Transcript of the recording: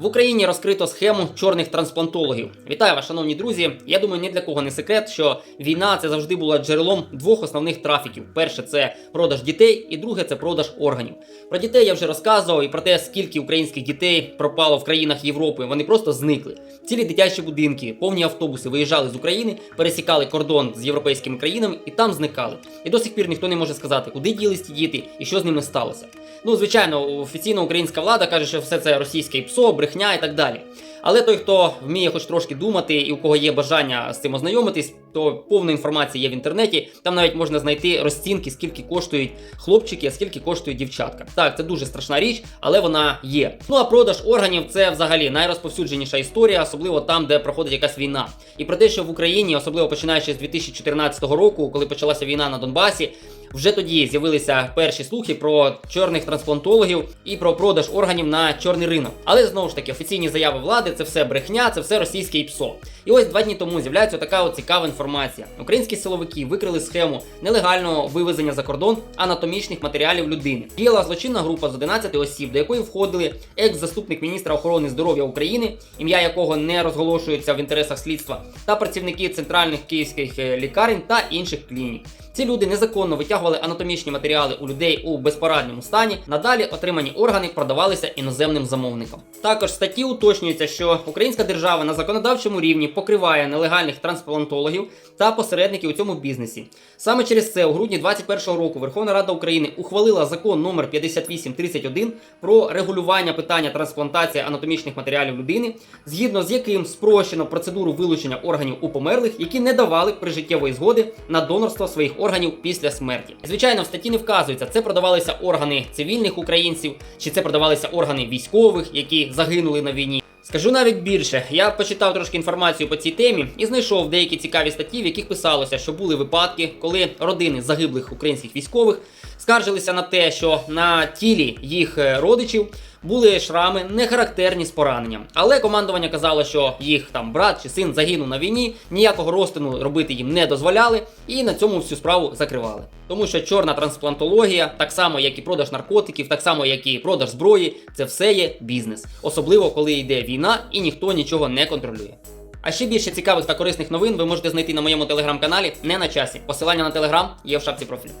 В Україні розкрито схему чорних трансплантологів. Вітаю вас, шановні друзі. Я думаю, ні для кого не секрет, що війна це завжди була джерелом двох основних трафіків: перше це продаж дітей, і друге це продаж органів. Про дітей я вже розказував і про те, скільки українських дітей пропало в країнах Європи. Вони просто зникли. Цілі дитячі будинки, повні автобуси виїжджали з України, пересікали кордон з європейськими країнами і там зникали. І до сих пір ніхто не може сказати, куди ділись ті діти і що з ними сталося. Ну, звичайно, офіційно українська влада каже, що все це російське ПСО, брехня і так далі. Але той, хто вміє хоч трошки думати і у кого є бажання з цим ознайомитись, то повна інформація є в інтернеті. Там навіть можна знайти розцінки, скільки коштують хлопчики, а скільки коштують дівчатка. Так, це дуже страшна річ, але вона є. Ну а продаж органів це взагалі найрозповсюдженіша історія, особливо там, де проходить якась війна. І про те, що в Україні, особливо починаючи з 2014 року, коли почалася війна на Донбасі. Вже тоді з'явилися перші слухи про чорних трансплантологів і про продаж органів на чорний ринок. Але знову ж таки, офіційні заяви влади це все брехня, це все російське ІПСО. І ось два дні тому з'являється така цікава інформація. Українські силовики викрили схему нелегального вивезення за кордон анатомічних матеріалів людини. Діяла злочинна група з 11 осіб, до якої входили екс-заступник міністра охорони здоров'я України, ім'я якого не розголошується в інтересах слідства, та працівники центральних київських е, лікарень та інших клінік. Ці люди незаконно витягували анатомічні матеріали у людей у безпорадньому стані. Надалі отримані органи продавалися іноземним замовникам. Також статті уточнюється, що українська держава на законодавчому рівні покриває нелегальних трансплантологів та посередників у цьому бізнесі. Саме через це у грудні 2021 року Верховна Рада України ухвалила закон номер 5831 про регулювання питання трансплантації анатомічних матеріалів людини, згідно з яким спрощено процедуру вилучення органів у померлих, які не давали прижиттєвої згоди на донорство своїх органів після смерті. Звичайно, в статті не вказується, це продавалися органи цивільних українців, чи це продавалися органи військових, які загинули на війні. Скажу навіть більше, я почитав трошки інформацію по цій темі і знайшов деякі цікаві статті, в яких писалося, що були випадки, коли родини загиблих українських військових скаржилися на те, що на тілі їх е, родичів були шрами не характерні з пораненням. Але командування казало, що їх там брат чи син загинув на війні, ніякого розтину робити їм не дозволяли, і на цьому всю справу закривали. Тому що чорна трансплантологія, так само як і продаж наркотиків, так само як і продаж зброї, це все є бізнес, особливо коли йде війна і ніхто нічого не контролює. А ще більше цікавих та корисних новин ви можете знайти на моєму телеграм-каналі не на часі. Посилання на телеграм є в шапці профілю.